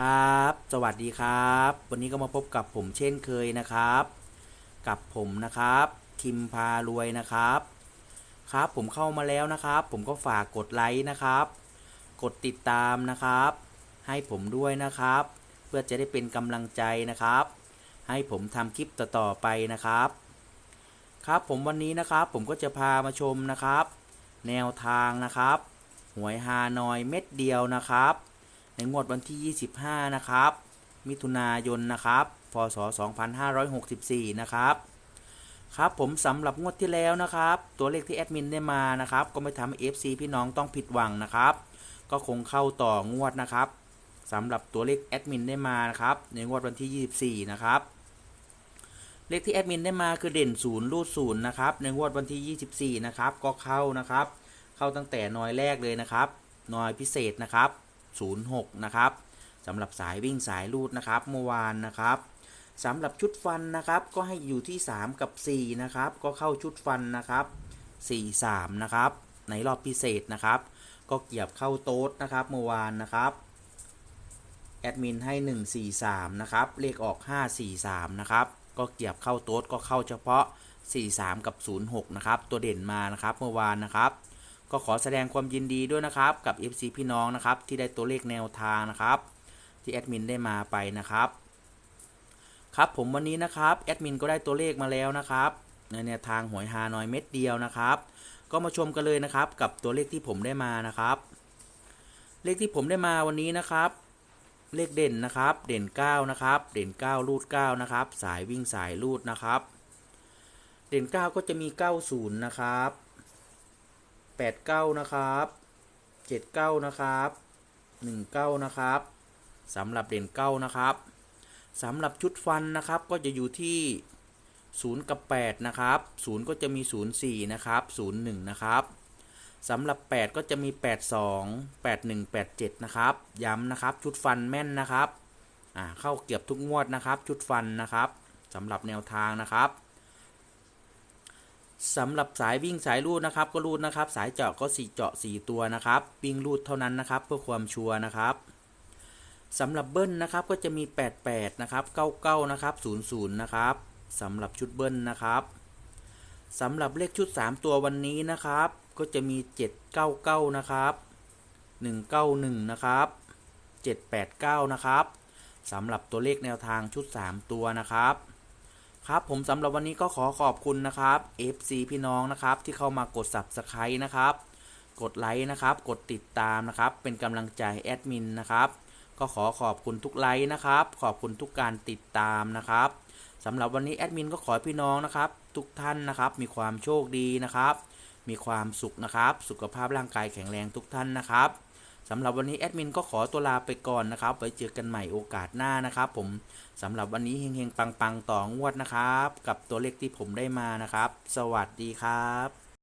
ครับ สวัสดีครับ วันนี้ก็มาพบกับผมเช่นเคยนะครับ กับผมนะครับคิมพารวยนะครับ ครับผมเข้ามาแล้วนะครับ ผมก็ฝากกดไลค์นะครับ กดติดตามนะครับ ให้ผมด้วยนะครับ เพื่อจะได้เป็นกำลังใจนะครับ ให้ผมทำคลิปต่อๆไปนะครับ ครับผมวันนี้นะครับ ผมก็จะพามาชมนะครับ แนวทางนะครับ หวยฮานอยเม็ดเดียวนะครับ ในงวดวันที่ 25 นะครับ มิถุนายนนะครับ พศ 2564 นะครับครับผมสำหรับงวดที่แล้วนะครับ ตัวเลขที่แอดมินได้มานะครับ ก็ไม่ทำให้ FC พี่น้องต้องผิดหวังนะครับ ก็คงเข้าต่องวดนะครับสำหรับตัวเลขแอดมินได้มานะครับ ในงวดวันที่ 24 นะครับ เลขที่แอดมินได้มาคือเด่นศูนย์รูดศูนย์นะครับ ในงวดวันที่ 24 นะครับ ก็เข้านะครับ เข้าตั้งแต่นอยแรกเลยนะครับนอยพิเศษนะครับ 06 นะครับสำหรับสายวิ่งสายลูดนะครับเมื่อวานนะครับสำหรับชุดฟันนะครับก็ให้อยู่ที่ 3 กับ 4 นะครับ ก็เข้าชุดฟันนะครับ 4 3 นะครับ ในรอบพิเศษนะครับ ก็เกียบเข้าโต๊ดนะครับเมื่อวานนะครับแอดมินให้ 143 นะครับ เลขออก 543 นะครับ ก็เกียบเข้าโต๊ดก็เข้าเฉพาะ 43 กับ 06 นะครับ ตัวเด่นมานะครับเมื่อวานนะครับ ก็ขอแสดงความยินดีด้วยนะครับกับ FC พี่น้องนะครับที่ได้ตัวเลขแนวทางนะครับ ที่แอดมินได้มาไปนะครับครับผมวันนี้นะครับแอดมินก็ได้ตัวเลขมาแล้วนะครับในแนวทางหวยฮานอยเม็ดเดียวนะครับ ก็มาชมกันเลยนะครับกับตัวเลขที่ผมได้มานะครับ เลขที่ผมได้มาวันนี้นะครับ เลขเด่นนะครับ เด่น 9 นะครับ เด่น 9 รูด 9 นะครับ สายวิ่งสายรูดนะครับ เด่น 9 ก็จะมี 90 นะครับ 89 นะครับ 79 นะครับ 19 นะครับสำหรับเด่น 9 นะครับสำหรับชุดฟันนะครับก็จะอยู่ที่ 0 กับ 8 นะครับ 0 ก็จะมี 04 นะครับ 01 นะครับสำหรับ 8 ก็จะมี 82 81 87 นะครับ ย้ำนะครับชุดฟันแม่นนะครับ อ่าเข้าเกือบทุกงวดนะครับ ชุดฟันนะครับสำหรับแนวทางนะครับ สำหรับสายวิ่งสายรูดนะครับ ก็รูดนะครับ สายเจาะก็สีเจาะ 4 ตัวนะครับ วิ่งรูดเท่านั้นนะครับ เพื่อความชัวร์นะครับสำหรับเบิ้ลนะครับก็จะมี 88 นะครับ 99 นะครับ 00 นะครับสำหรับชุดเบิ้ลนะครับสำหรับเลขชุด 3 ตัววันนี้นะครับ ก็จะมี 799 นะครับ 191 นะครับ 789 นะครับสำหรับตัวเลขแนวทางชุด 3 ตัวนะครับ ครับผมสำหรับวันนี้ก็ขอขอบคุณนะครับ FC พี่น้องนะครับที่เข้ามากด Subscribe นะครับ กดไลค์นะครับ กดติดตามนะครับ เป็นกำลังใจแอดมินนะครับ ก็ขอขอบคุณทุกไลค์นะครับ ขอบคุณทุกการติดตามนะครับสำหรับวันนี้แอดมินก็ขอพี่น้องนะครับ ทุกท่านนะครับ มีความโชคดีนะครับ มีความสุขนะครับ สุขภาพร่างกายแข็งแรงทุกท่านนะครับ สำหรับวันนี้แอดมินก็ขอตัวลาไปก่อนนะครับ ไว้เจอกันใหม่โอกาสหน้านะครับ ผมสำหรับวันนี้เฮงๆปังๆต่องวดนะครับ กับตัวเลขที่ผมได้มานะครับ สวัสดีครับ